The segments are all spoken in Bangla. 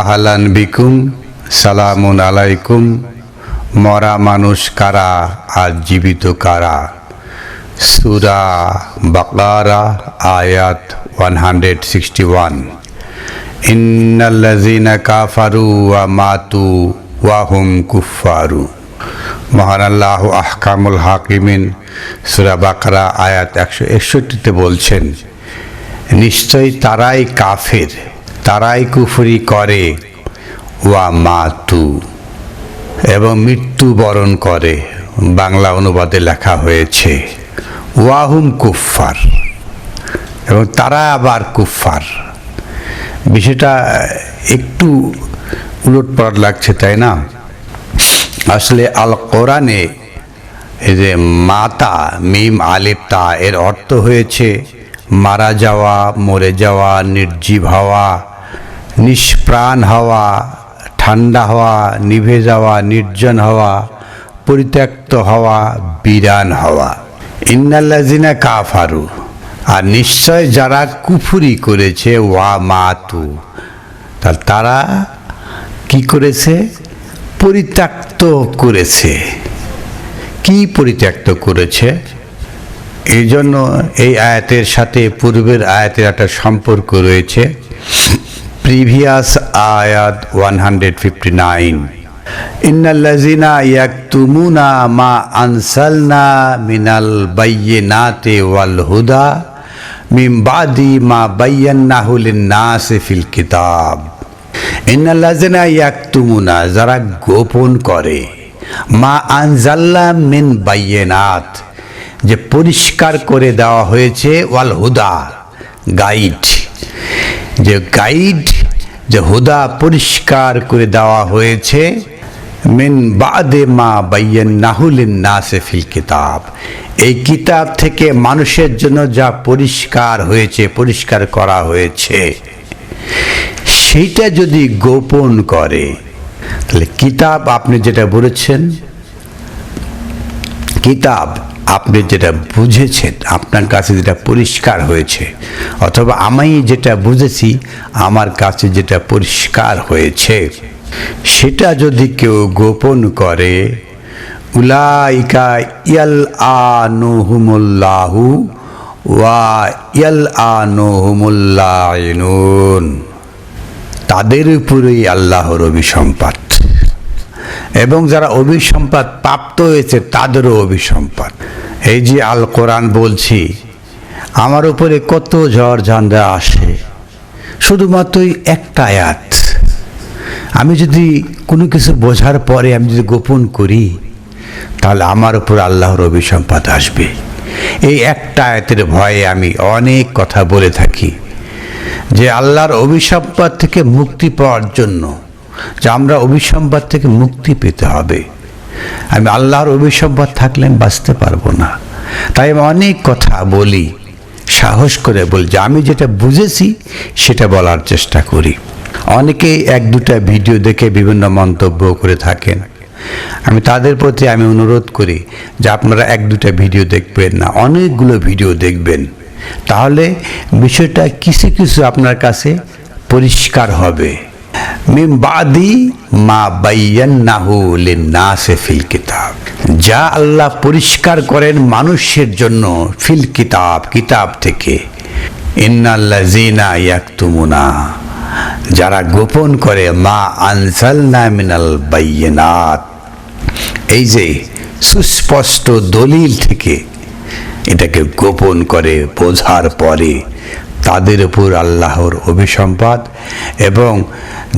আহলান বিকুম, সালামুন আলাইকুম, মরা মানুষ কারা, আর জীবিত কারা? সুরা বাকারা, আয়াত ওয়ান হান্ড্রেড সিক্সটি ওয়ান। ইন্নাল্লাজিনা কাফারু ওয়া মাতু ওয়াহুম কুফারু মহান আল্লাহ আহকামুল হাকিমিন, সুরা বাকারা, আয়াত একশো একষট্টিতে বলছেন, নিশ্চয়ই তারাই কাফের। তারাই কুফরি করে, ওয়া মাতু এবং মৃত্যুবরণ করে, বাংলা অনুবাদে লেখা হয়েছে ওয়াহুম কুফফার। এবং তারা আবার কুফফার। বিষয়টা একটু উলটপালট লাগছে, তাই না? আসলে আল কোরআনে যে মাতা, মিম, আলিফ, তা, এর অর্থ হয়েছে মারা যাওয়া, মরে যাওয়া, নির্জীব হওয়া নিষ্প্রাণ হওয়া ঠান্ডা হওয়া, নিভে যাওয়া, নির্জন হওয়া, পরিত্যক্ত হওয়া, বিরান হওয়া। ইন্নাল্লাজিনা কাফারু। আর নিশ্চয় যারা কুফুরি করেছে, ওয়া মাতু। তারা কি করেছে? পরিত্যক্ত করেছে। কি পরিত্যক্ত করেছে? এই জন্য এই আয়াতের সাথে পূর্বের আয়াতের একটা সম্পর্ক রয়েছে। প্রিভিয়াস আয়াত ওয়ান হান্ড্রেড ফিফটি নাইন ইন্নাল্লাজিনা ইয়াকতুমুনা মা আনসালনা মিনাল বাইয়িনাতি ওয়াল হুদা মিন বাদি মা বায়্যান্নাহু লিন-নাসি ফিল কিতাব ইন্নাল্লাজিনা ইয়াকতুমুনা যারা গোপন করে, মা আনজাল্লা মিন বাইয়িনাত, যে পরিষ্কার করে দেওয়া হয়েছে, ওয়াল হুদা, গাইড। যে গাইড যে হুদা পরিষ্কার করে দেওয়া হয়েছে, মিন বাদে মা বাইয়েন নাহুলিন নাসে ফিল কিতাব। এই কিতাব থেকে মানুষের জন্য যা পরিষ্কার হয়েছে, পরিষ্কার করা হয়েছে, সেইটা যদি গোপন করে, তাহলে কিতাব, আপনি যেটা বলেছেন, কিতাব আপনি যেটা বুঝেছেন, আপনার কাছে যেটা পরিষ্কার হয়েছে, অথবা আমি যেটা বুঝেছি, আমার কাছে যেটা পরিষ্কার হয়েছে, সেটা যদি কেউ গোপন করে, উলাইকা ইয়াল আনুহুমুল্লাহু ওয়া ইয়াল আনুহুমুল্লাহিনুন তাদের উপরেই আল্লাহর অভিসম্পাদ এবং যারা অভিসম্পাদ প্রাপ্ত হয়েছে, তাদেরও অভিসম্পাদ এই যে আল কোরআন বলছি, আমার উপরে কত ঝড় ঝান্ডা আসে। শুধুমাত্রই একটা আয়াত। আমি যদি কোনো কিছু বোঝার পরে আমি যদি গোপন করি, তাহলে আমার উপর আল্লাহর অভিসম্পাদ আসবে। এই একটা আয়াতের ভয়ে আমি অনেক কথা বলে থাকি, যে আল্লাহর অভিসম্পাদ থেকে মুক্তি পাওয়ার জন্য যে আমরা অভিসম্পাদ থেকে মুক্তি পেতে হবে। আমি আল্লাহর অভিসম্পাদ থাকলে আমি বাঁচতে পারব না। তাই আমি অনেক কথা বলি, সাহস করে বলি, যে আমি যেটা বুঝেছি সেটা বলার চেষ্টা করি। অনেকেই এক দুটা ভিডিও দেখে বিভিন্ন মন্তব্য করে থাকেন। আমি তাদের প্রতি আমি অনুরোধ করি যে আপনারা এক দুটা ভিডিও দেখবেন না, অনেকগুলো ভিডিও দেখবেন। তাহলে বিষয়টা কিছু কিছু আপনার কাছে পরিষ্কার হবে। মিম বাদি মা বাইয়ান্নাহু লিন-নাসি ফিল কিতাব। যা আল্লাহ পরিষ্কার করেন মানুষের জন্য ফিল কিতাব কিতাব থেকে। ইন্নাল্লাযিনা ইয়াকতুমুনা। যারা গোপন করে, মা আনসালনা মিনাল বাইয়িনাত। এই যে সুস্পষ্ট দলিল থেকে এটাকে গোপন করে বোঝার পরে তাদের উপর আল্লাহর অভিসম্পাদ এবং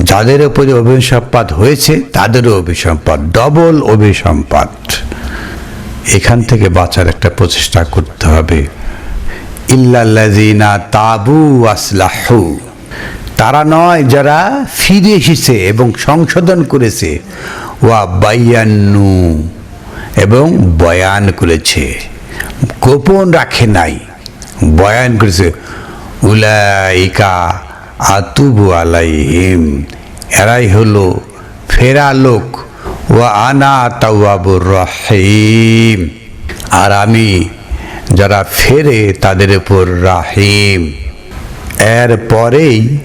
যাদের উপরে অভিসম্পাদ হয়েছে, তাদেরও অভিসম্পাদ ডবল অভিসম্পাদ এখান থেকে বাঁচার একটা প্রচেষ্টা করতে হবে। ইল্লাল্লাযিনা তাবু আসলাহু তারা নয়, যারা ফিরে এসেছে এবং সংশোধন করেছে। ওয়া বাইয়ান্নু এবং বয়ান করেছে। গোপন রাখে নাই। বয়ান করেছে উলাইকা আতুবু আলাইহিম। এরাই হলো ফেরা লোক। ওয়া আনা তাওয়াবুর রহিম। আর আমি যারা ফেরে তাদের উপর রাহিম। এর পরেই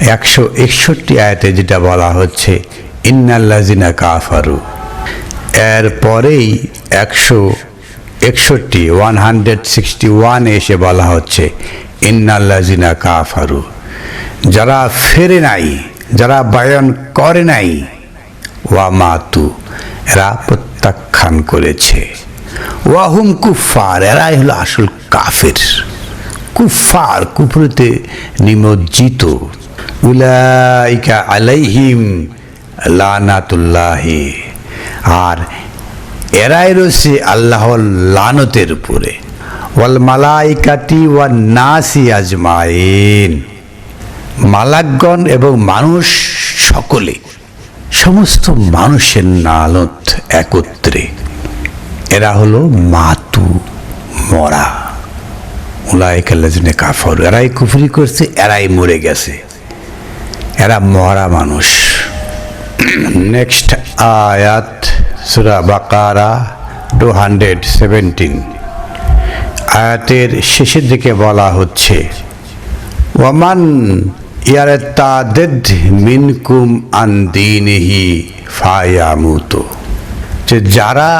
একশো একষট্টি আয়াতে যেটা বলা হচ্ছে ইন্নাল্লাজিনা কাফারু। এর পরেই একশো একষট্টি, ওয়ান হান্ড্রেড সিক্সটি ওয়ান এসে বলা হচ্ছে ইন্নাল্লাজিনা কাফারু। যারা ফেরে নাই, যারা বায়ন করে নাই, ওয়া মাতু, এরা প্রত্যাখ্যান করেছে। ওয়াহুম কুফার এরাই হলো আসল কাফের। কুফার কুফরতে নিমজ্জিত। উলাইকা আলাইহিম লানাতুল্লাহি। আর এরাই রয়েছে আল্লাহর লানতের উপরে। ওয়াল মালাইকাটি ওয়া নাসি আজমাইন। মালাকগণ এবং মানুষ সকলে, সমস্ত মানুষের নালত একত্রে। এরা হলো মাতু, মরা। উলাইকাল্লাজনে কাফর, এরাই কুফরি করছে, এরাই মরে গেছে। এরা মরা মানুষ। নেক্সট আয়াত, সুরা বাকারা টু হান্ড্রেড সেভেন্টিন। আয়াতের শেষের দিকে বলা হচ্ছে, ওয়ামান মিনকুম যে যারা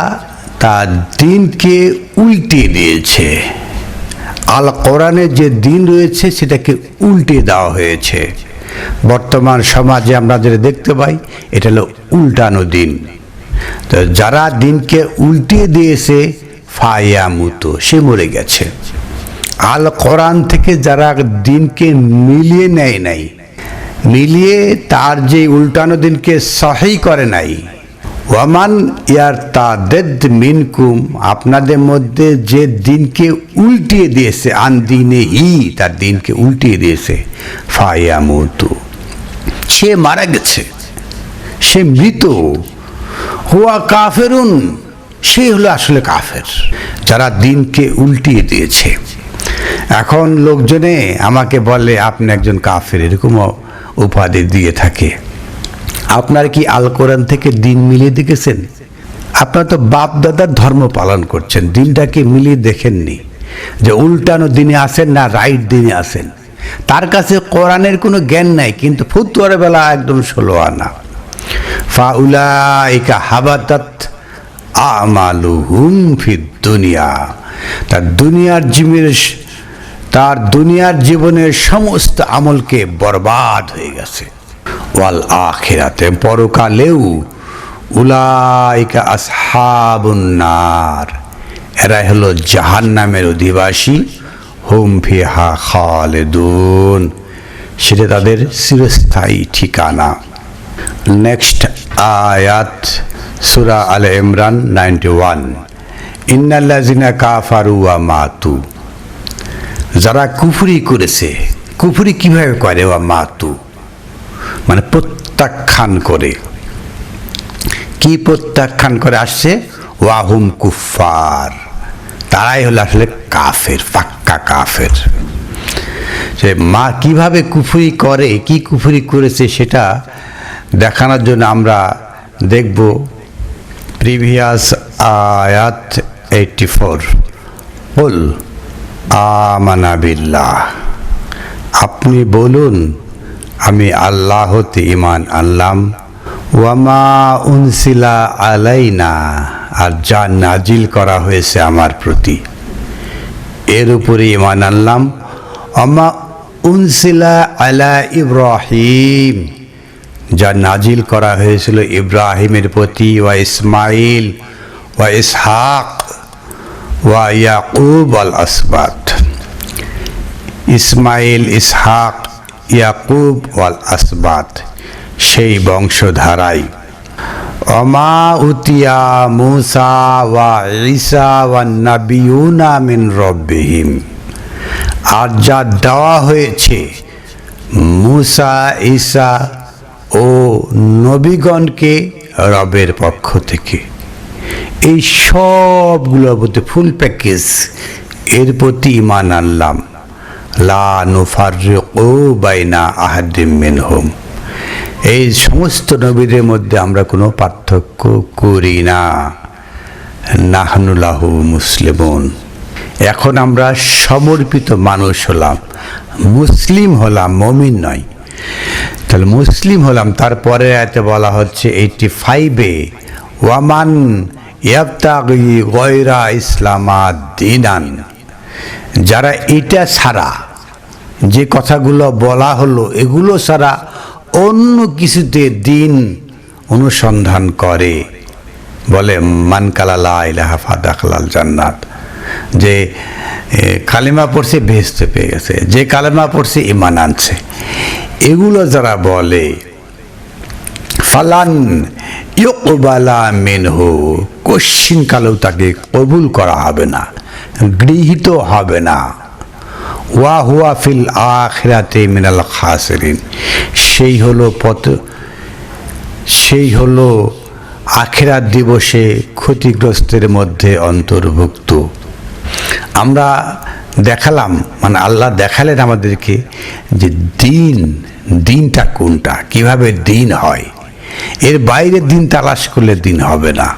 তার দিনকে উল্টে দিয়েছে। আল কোরআনের যে দিন রয়েছে সেটাকে উল্টে দেওয়া হয়েছে। বর্তমান সমাজে আমরা যেটা দেখতে পাই, এটা হলো উল্টানো দিন। তো যারা দিনকে উল্টে দিয়েছে ফায়ামুতো, সে মরে গেছে। আল কোরআন থেকে যারা দিনকে মিলিয়ে নেয় নাই, মিলিয়ে তার যে উল্টানো দিনকে সহি করে নাই, ওয়ামান ইয়ার তা তাদেদ মিনকুম, আপনাদের মধ্যে যে দিনকে উল্টিয়ে দিয়েছে, আন দিনে ই, তার দিনকে উল্টিয়ে দিয়েছে, ফায়ামুতু। সে মারা গেছে, সে মৃত, হুয়া কাফেরুন সে হলো আসলে কাফের, যারা দিনকে উল্টিয়ে দিয়েছে। এখন লোকজনে আমাকে বলে, আপনি একজন কাফের, এরকমও উপাধি দিয়ে থাকে। আপনার কি আল কোরআন থেকে দিন মিলিয়ে দেখেছেন? আপনার তো বাপ দাদার ধর্ম পালন করছেন, দিনটাকে মিলিয়ে দেখেননি। যে উল্টানো দিনে আসেন না, রাইট দিনে আসেন। তার কাছে কোরআনের কোনো জ্ঞান নাই, কিন্তু ফুতুয়ার বেলা একদম ষোলো আনা। ফাউলা ফাউলাইকা হাবাতাত আমালুহুম ফিদ দুনিয়া। তার দুনিয়ার জীবনের তার দুনিয়ার জীবনের সমস্ত আমলকে বরবাদ হয়ে গেছে। ওয়াল আখিরাতে পরকালেও উলাইকা আসহাবুন্নার এরাই হলো জাহান্নামের অধিবাসী। হুম ফিহা খালেদুন। সেটা তাদের চিরস্থায়ী ঠিকানা। নেক্সট আয়াত। সুরা আল ইমরান নাইনটি ওয়ান। ইন্নাল্লাজিনা কাফারু ওয়া মাতু। যারা কুফরি করেছে, কুফরি কীভাবে করে ওয়া মাতু? মানে প্রত্যাখ্যান করে। কি প্রত্যাখ্যান করে আসছে? ওয়াহুম কুফার তারাই হলো আসলে কাফের, পাক্কা কাফের। সে মা কীভাবে কুফুরি করে, কি কুফুরি করেছে সেটা দেখানোর জন্য আমরা দেখব প্রিভিয়াস আয়াত এইটটি ফোর বল আমানাবিল্লাহ আপনি বলুন, আমি আল্লাহ হতে ইমান আনলাম। ওয়ামা উনসিলা আলাইনা। আর যা নাজিল করা হয়েছে আমার প্রতি। এর উপরে ইমান আনলাম। অমা উনসিলা আলা ইব্রাহিম। যা নাজিল করা হয়েছিল ইব্রাহিমের প্রতি, ওয়া ইসমাইল ওয়া ইসহাক, ওয়া ইয়াকুব আল আসবাত। ইসমাইল ইসহাক, ইয়াকুব ওয়াল আসবাত, সেই বংশধারাই। অমা উতিয়া মুসা ওয়া ঈসা ওয়া নাবিউনা মিন রব্বিহিম। আর যা দেওয়া হয়েছে, মুসা, ঈসা ও নবীগণকে রবের পক্ষ থেকে। এই সবগুলোর প্রতি ফুল প্যাকেজ এর প্রতি ইমান আনলাম। লা নুফাররিকু বাইনা আহাদিম মিনহুম। এই সমস্ত নবীদের মধ্যে আমরা কোনো পার্থক্য করি না। নাহনুলাহু মুসলিমুন। এখন আমরা সমর্পিত মানুষ হলাম, মুসলিম হলাম, মমিন নয়। তাহলে মুসলিম হলাম। তারপরে এতে বলা হচ্ছে এইটি ফাইভে ওয়ামান ইয়াবতাগি গয়রা ইসলামা দিনান। যারা এটা ছাড়া, যে কথাগুলো বলা হলো, এগুলো ছাড়া অন্য কিছুতে দিন অনুসন্ধান করে। বলে, মান কালালা ইলাহা ফাদাখালাল জান্নাত। যে কালেমা পড়ছে, ভেস্তে পেয়ে গেছে। যে কালেমা পড়ছে ইমান আনছে। এগুলো যারা বলে, ফালান ইকবালা মেনহু, কশ্চিন কালেও তাকে কবুল করা হবে না, গৃহীত হবে না। ওয়া হুয়া ফিল আখিরাতে মিনাল খাসরিন। সেই হলো পথ, সেই হলো আখেরাত দিবসে ক্ষতিগ্রস্তের মধ্যে অন্তর্ভুক্ত। আমরা দেখালাম মানে আল্লাহ দেখালেন আমাদেরকে যে দিন, দিনটা কোনটা, কীভাবে দিন হয়। এর বাইরে দিন তালাশ করলে দিন হবে না।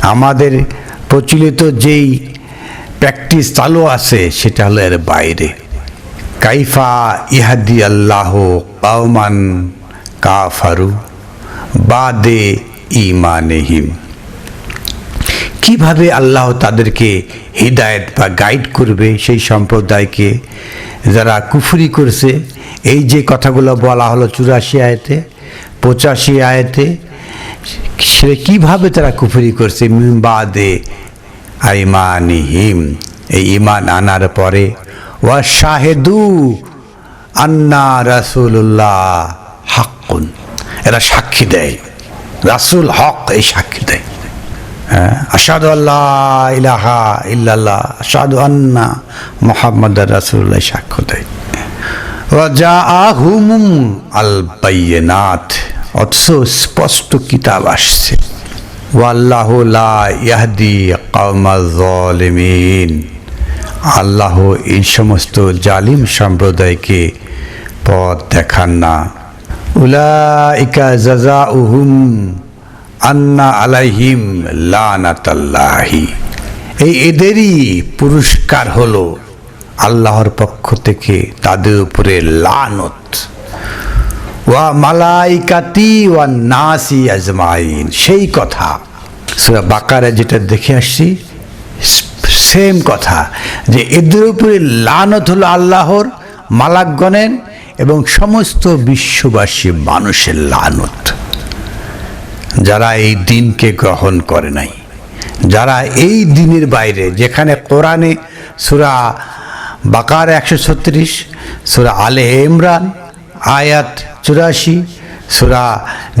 আমাদের প্রচলিত যেই প্র্যাকটিস চালু আছে, সেটা হলো এর বাইরে। কাইফা ইহাদি আল্লাহ কাউমান কাফারু বাদে ইমানেহিম কীভাবে আল্লাহ তাদেরকে হৃদায়ত বা গাইড করবে সেই সম্প্রদায়কে যারা কুফরি করছে? এই যে কথাগুলো বলা হলো চুরাশি আয়তে, পঁচাশি আয়তে, সে কীভাবে তারা কুফরি করছে? মিন বাদে আইমানিহিম। এই ইমান আনার পরে, ওয়া শাহেদু আন্না রাসুল্লাহ হাক্কুন। এরা সাক্ষী দেয়। রাসুল হক এই সাক্ষী দেয়। আসাদু আল্লাহ ইলাহা ইল্লাল্লাহ আসাদু আন্না মোহাম্মদ রাসুল্লাহ সাক্ষ্য দেয়। রাজা আহুমুম আল বাইনাত অথচ স্পষ্ট কিতাব আসছে। ওয়াল্লাহ লা ইয়াহদি কাউমাল জালিমিন আল্লাহ এই সমস্ত জালিম সম্প্রদায়কে পথ দেখান না। উলাইকা জাজা উহুম আন্না আলাইহিম লানাতাল্লাহি। এই এদেরই পুরস্কার হলো আল্লাহর পক্ষ থেকে তাদের উপরে লানত। ওয়া মালাইকাতি ওয়া নাসি আজমাইন। সেই কথা, সুরা বাকারে যেটা দেখে আসছি, সেম কথা, যে এদের উপরে লানত হলো আল্লাহর, মালাকগণের এবং সমস্ত বিশ্ববাসী মানুষের লানত। যারা এই দিনকে গ্রহণ করে নাই, যারা এই দিনের বাইরে, যেখানে কোরআনে সুরা বাকার একশো ছত্রিশ, সুরা আলে ইমরান আয়াত চুরাশি, সুরা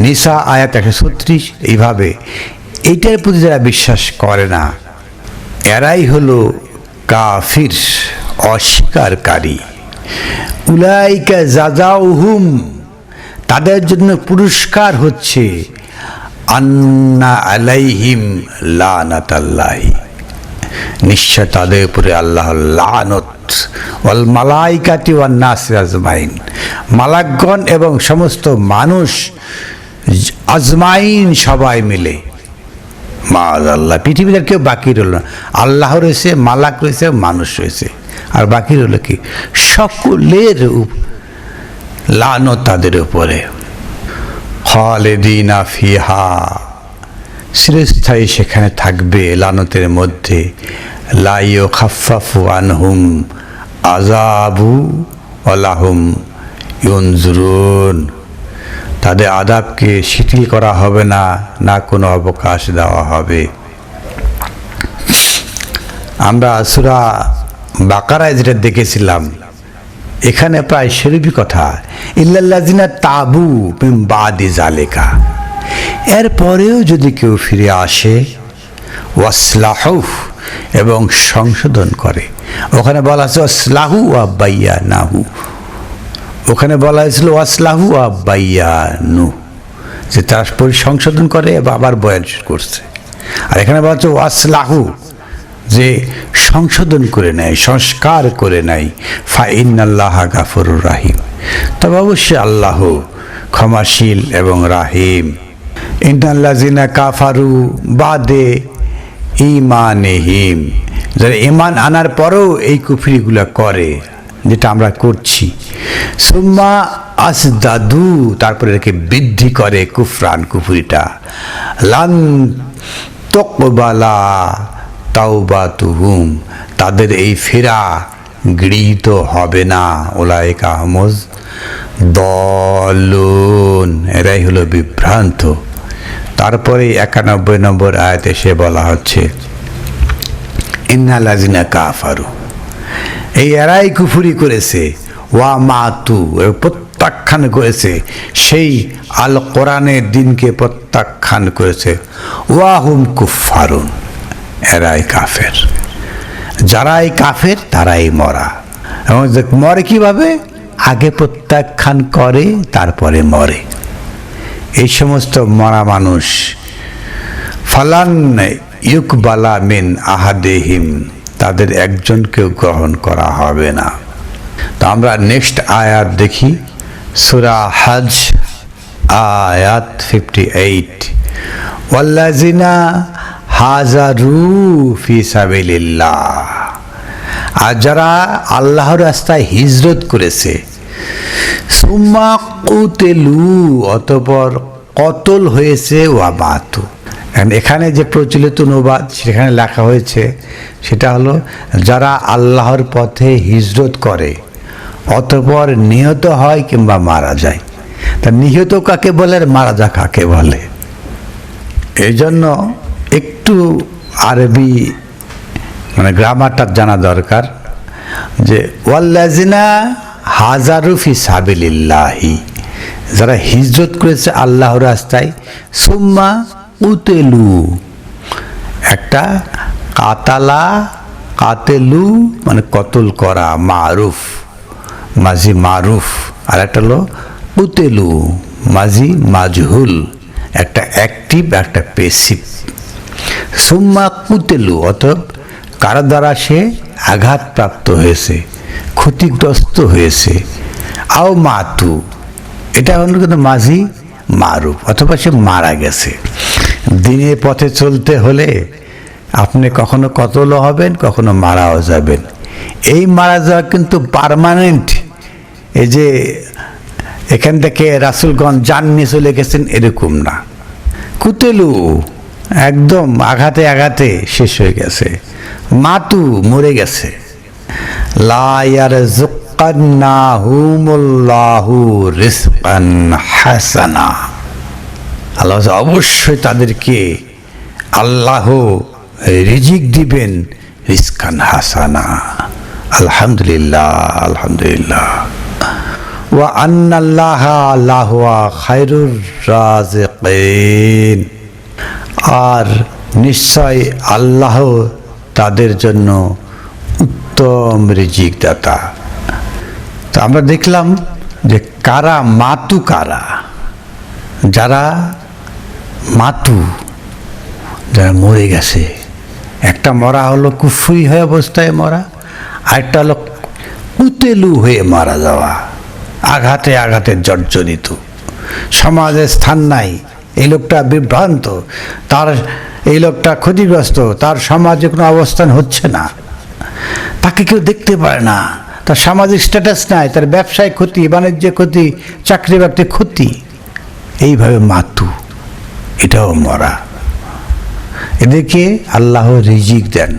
নিসা আয়াত একশো ছত্রিশ, এইভাবে এইটার প্রতি যারা বিশ্বাস করে না, এরাই হলো কাফির, অস্বীকারী। উলাইকা জাজাউহুম তাদের জন্য পুরস্কার হচ্ছে আন্না আলাইহিম লানাতাল্লাহি। নিশ্চয় তাদের উপরে আল্লাহ লানত। ওয়াল মালাইকাতি ওয়ান নাস আজমাইন। মালাকগণ এবং সমস্ত মানুষ আজমাইন সবাই মিলে। মা আল্লাহ পৃথিবীতে কেউ বাকি রইল না। আল্লাহ রয়েছে, মালাক রয়েছে, মানুষ রয়েছে। আর বাকি রইল কি? সকলের লানত তাদের উপরে। খালেদিনা ফিহা। চিরস্থায়ী সেখানে থাকবে লানতের মধ্যে। লাইও খাফাফু আনহুম আজাবু আলাহুম ইউনজুরুন। তাদের আদাবকে শিথিল করা হবে না না কোনো অবকাশ দেওয়া হবে। আমরা সুরা বাকারায় যেটা দেখেছিলাম এখানে প্রায় সেরূপই কথা ইল্লাল্লাজিনা তাবু বাদি জালেকা এরপরেও যদি কেউ ফিরে আসে, ওয়াসলাহু এবং সংশোধন করে। ওখানে বলা আছে ওয়াসলাহু আব্বাইয়া নাহু ওখানে বলা হয়েছিল, ওয়াসলাহু আব্বাইয়া নু যে তার সংশোধন করে আবার বয়ান করছে। আর এখানে বলা হচ্ছে, ওয়াসলাহু যে সংশোধন করে নেয়, সংস্কার করে নেয়। ফাইন আল্লাহ গাফরুর রাহিম। তবে অবশ্যই আল্লাহ ক্ষমাশীল এবং রাহিম। ইন্দাল্লাজিনা কাফারু বাদে ইমানেহিম যারা ইমান আনার পরেও এই কুফরিগুলো করে, যেটা আমরা করছি। সুম্মা আস দাদু তারপরে এটাকে বৃদ্ধি করে কুফরান কুফুরিটা। লান তকবালা তাওবা তুহুম তাদের এই ফেরা গৃহীত হবে না। ওলায়ক আহমদ দলুন, এরাই হলো বিভ্রান্ত। তারপরে একানব্বই নম্বর আয়াতে সে বলা হচ্ছে ইন্নালাজিনা কাফারু, এই এরাই কুফুরি করেছে, ওয়া মাতু প্রত্যাখ্যান করেছে, সেই আল কোরআনের দিনকে প্রত্যাখ্যান করেছে ওয়াহুম কুফারুন এরাই কাফের। যারাই কাফের, তারাই মরা। এবং মরে কীভাবে? আগে প্রত্যাখ্যান করে, তারপরে মরে। এই সমস্ত মরা মানুষ, ফালান ইউকবালা মিন আহাদেহিম, তাদের একজনকেও গ্রহণ করা হবে না। তো আমরা নেক্সট আয়াত দেখি, সুরা হজ, আয়াত ফিফটি এইট ওয়াল্লাজিনা হাজারু ফি সাবিলিল্লাহ। আর যারা আল্লাহর রাস্তায় হিজরত করেছে, সুম্মা কুতেলু, অতপর কতল হয়েছে ওয়া মাতু এখন এখানে যে প্রচলিত অনুবাদ সেখানে লেখা হয়েছে, সেটা হলো যারা আল্লাহর পথে হিজরত করে, অতপর নিহত হয় কিংবা মারা যায়। তা নিহত কাকে বলে আর মারা যা কাকে বলে? এই জন্য একটু আরবি মানে গ্রামারটা জানা দরকার, যে ওয়াল্লাজিনা হাজারুফি সাবিলিল্লাহি, যারা হিজরত করেছে আল্লাহ রাস্তায়, সুম্মা উতেলু, একটা কাতালা, কাতেলু মানে কতল করা, মারুফ, মাঝি মারুফ, আর একটা হলো উতেলু, মাঝি মাজহুল, একটা অ্যাক্টিভ, একটা পেসিভ সুম্মা কুতেলু, অতএব কারও দ্বারা সে আঘাতপ্রাপ্ত হয়েছে, ক্ষতিগ্রস্ত হয়েছে? আও মাতু, এটা হলো কিন্তু মাঝি মারুফ, অথবা সে মারা গেছে। দিনের পথে চলতে হলে আপনি কখনো কতল হবেন, কখনো মারাও যাবেন। এই মারা যাওয়া কিন্তু পারমানেন্ট এই যে এখান থেকে রাসুলগঞ্জ যান নিয়ে চলে গেছেন, এরকম না। কুতেলু একদম আঘাতে আঘাতে শেষ হয়ে গেছে। মাতু মরে গেছে। লায়ার জুকান্নাহুমুল্লাহু রিজকান হাসানা। আল্লাহ অবশ্যই তাদেরকে আল্লাহ রিজিক দিবেন রিজকান হাসানা। আলহামদুলিল্লাহ আলহামদুলিল্লাহ। ওয়া আন্নাল্লাহ আল্লাহ খায়রুর রাজিকিন আর নিশ্চয় আল্লাহ তাদের জন্য উত্তম রিজিক দাতা তো আমরা দেখলাম যে কারা মাতু কারা? যারা মাতু, যারা মরে গেছে। একটা মরা হলো কুফুই হয়ে অবস্থায় মরা, আরেকটা হলো কুতেলু হয়ে মারা যাওয়া, আঘাতে আঘাতে জর্জরিত। সমাজে স্থান নাই এই লোকটা বিভ্রান্ত, তার এই লোকটা ক্ষতিগ্রস্ত, তার সমাজে কোনো অবস্থান হচ্ছে না। তাকে কেউ দেখতে পারে না। তার সামাজিক স্ট্যাটাস নাই, তার ব্যবসায় ক্ষতি, বাণিজ্যে ক্ষতি, চাকরি বাকরি ক্ষতি। এইভাবে মাতু, এটাও মরা। এদেরকে আল্লাহ রিজিক দেন।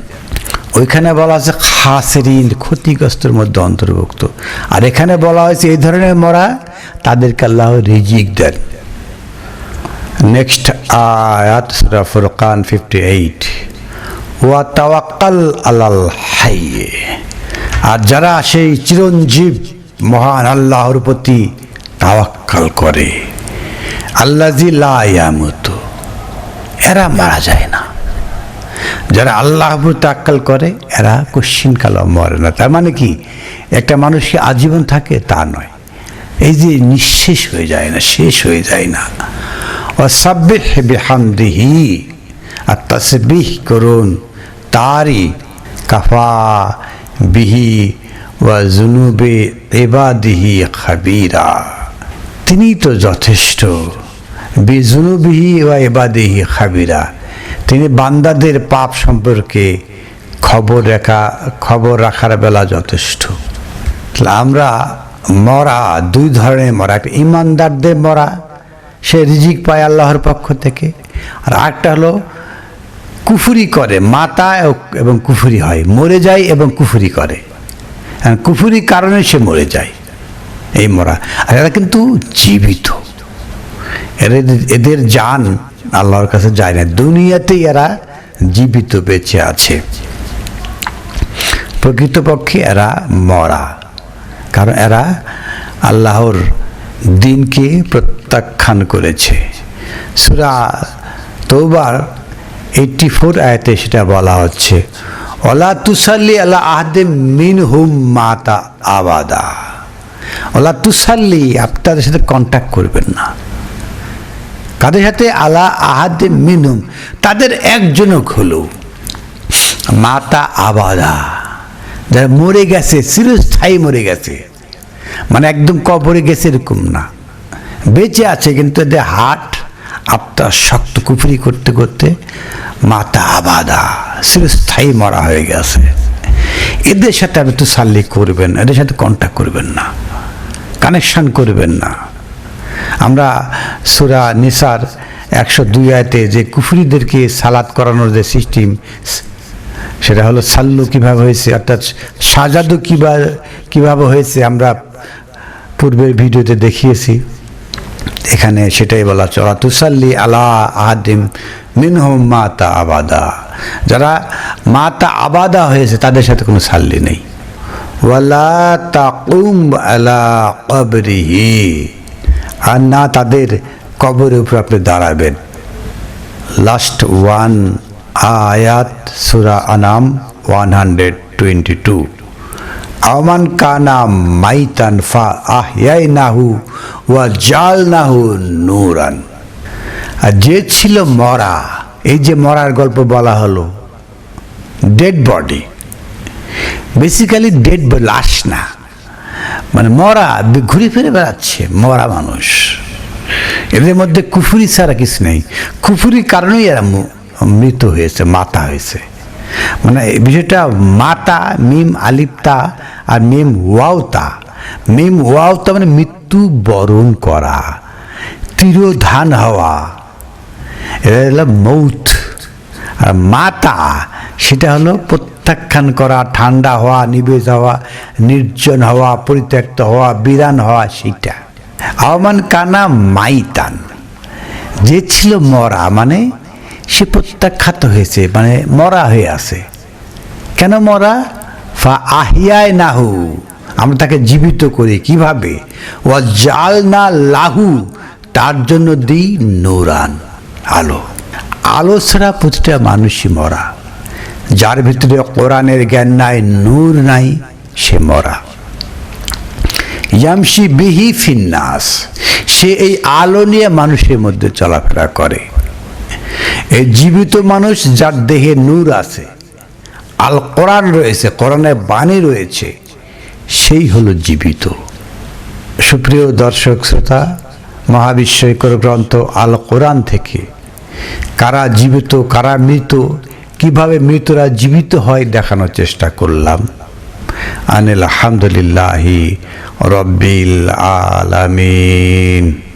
ওইখানে বলা আছে খাসরিন, ক্ষতিগ্রস্তের মধ্যে অন্তর্ভুক্ত। আর এখানে বলা হয়েছে এই ধরনের মরা, তাদেরকে আল্লাহ রিজিক দেন। নেক্সট সুরা ফুরকান ফিফটি এইট ওয়া তাওয়াক্কাল আলাল হাইয়ে আর যারা সেই চিরঞ্জীব, মহান আল্লাহর প্রতি তাওয়াক্কাল করে আল্লাজি লায়ামত এরা মারা যায় না। যারা আল্লাহ তাক্কাল করে, এরা কশ্চিন কালো মরে না। তার মানে কি? একটা মানুষ কি আজীবন থাকে তা নয়। এই যে নিঃশেষ হয়ে যায় না, শেষ হয়ে যায় না। অসাব্বিহ বিহামদিহি, আর তসবিহ করুন তারই কাফা বিহি ওয়া জুনুবে এবাদিহি খাবিরা। তিনি তো যথেষ্ট, বিজুনুবিহি ওয়া এবাদিহি খাবিরা। তিনি বান্দাদের পাপ সম্পর্কে খবর রাখা, খবর রাখার বেলা যথেষ্ট। আমরা মরা, দুই ধরনের মরা ইমানদারদের মরা সে রিজিক পায় আল্লাহর পক্ষ থেকে। আর আরেকটা হলো, কুফুরি করে, মাতা এবং কুফুরি হয়, মরে যায় এবং কুফুরি করে। কুফুরি কারণে সে মরে যায়, এই মরা। আর এরা কিন্তু জীবিত। এদের এদের জান আল্লাহর কাছে যায় না। দুনিয়াতেই এরা জীবিত বেঁচে আছে। প্রকৃতপক্ষে এরা মরা। কারণ এরা আল্লাহর দিনকে প্রত্যাখ্যান করেছে। সুরা তৌবার এইটটি ফোর আয়তে সেটা বলা হচ্ছে, ওলা তুসাল্লি আল্লাহ আহদে মিন হুম মাতা আবাদা। ওলা তুসাল্লি আপনাদের সাথে কন্ট্যাক্ট করবেন না। কাদের সাথে আলা আহাদে মিনুম তাদের একজনক হলো মাতা আবাদা, যারা মরে গেছে, চিরস্থায়ী মরে গেছে। মানে একদম কবরে গেছে এরকম না। বেঁচে আছে কিন্তু এদের হাট আপনার শক্ত কুফরি করতে করতে মাতা আবাদা, চিরস্থায়ী মরা হয়ে গেছে। এদের সাথে আপনি তো সাল্লি করবেন এদের সাথে কন্ট্যাক্ট করবেন না কানেকশন করবেন না। আমরা সুরা নিসার একশো দুই আয়তে যে কুফরিদেরকে সালাদ করানোর যে সিস্টেম সেটা হলো সাল্লু কীভাবে হয়েছে, অর্থাৎ সাজাদু কীভাবে কীভাবে হয়েছে আমরা পূর্বের ভিডিওতে দেখিয়েছি। এখানে সেটাই বলা চলা তুসাল্লি আলা আহাদিম মিনহম মাতা আবাদা। যারা মাতা আবাদা হয়েছে, তাদের সাথে কোনো সাল্লি নেই। ওয়ালা তাকুম আলা কবরিহি। আর না, তাদের কবরের উপর আপনি দাঁড়াবেন। লাস্ট ওয়ান আয়াত সুরা আনাম ওয়ান হান্ড্রেড টোয়েন্টি টু আমান কানা মাইতান ফা আহিয়াই নাহু ওয়া জাল নাহু নুরান। আর যে ছিল মরা, এই যে মরার গল্প বলা হলো ডেড বডি বেসিক্যালি ডেড লাশ না। মানে মরা, ঘুরে ফিরে বেড়াচ্ছে, মরা মানুষ। এদের মধ্যে কুফুরি ছাড়া কিছু নেই। কুফুরি কারণেই এরা মৃত হয়েছে, মাতা হয়েছে। মানে বিষয়টা মাতা, মিম আলিপ্তা আর মিম ওয়াওতা। মিম ওয়াওতা মানে মৃত্যু বরণ করা, তিরোধান হওয়া। এটা হলো মৌত। আর মাতা, সেটা হলো প্রত্যাখ্যান করা, ঠান্ডা হওয়া নিবে হওয়া, নির্জন হওয়া, পরিত্যক্ত হওয়া, বিরান হওয়া সেটা আহমান কানা মাইতান। যে ছিল মরা মানে সে প্রত্যাখ্যাত হয়েছে মানে মরা হয়ে আছে। কেন মরা? ফা আহিয়ায় নাহু, আমরা তাকে জীবিত করি। কীভাবে? ও জাল না লাহু, তার জন্য দিই নোরান, আলো। আলো ছাড়া প্রতিটা মানুষই মরা। যার ভিতরে কোরআনের জ্ঞান নাই, নূর নাই, সে মরা। ইয়ামসি বিহি ফিন্নাস সে এই আলো নিয়ে মানুষের মধ্যে চলাফেরা করে। এই জীবিত মানুষ যার দেহে নূর আছে, আল কোরআন রয়েছে, কোরআনের বাণী রয়েছে, সেই হলো জীবিত। সুপ্রিয় দর্শক, শ্রোতা মহাবিশ্বকর গ্রন্থ আল কোরআন থেকে কারা জীবিত, কারা মৃত, কীভাবে মৃতরা জীবিত হয় দেখানোর চেষ্টা করলাম। আনিল আলহামদুলিল্লাহি রব্বিল আলামিন।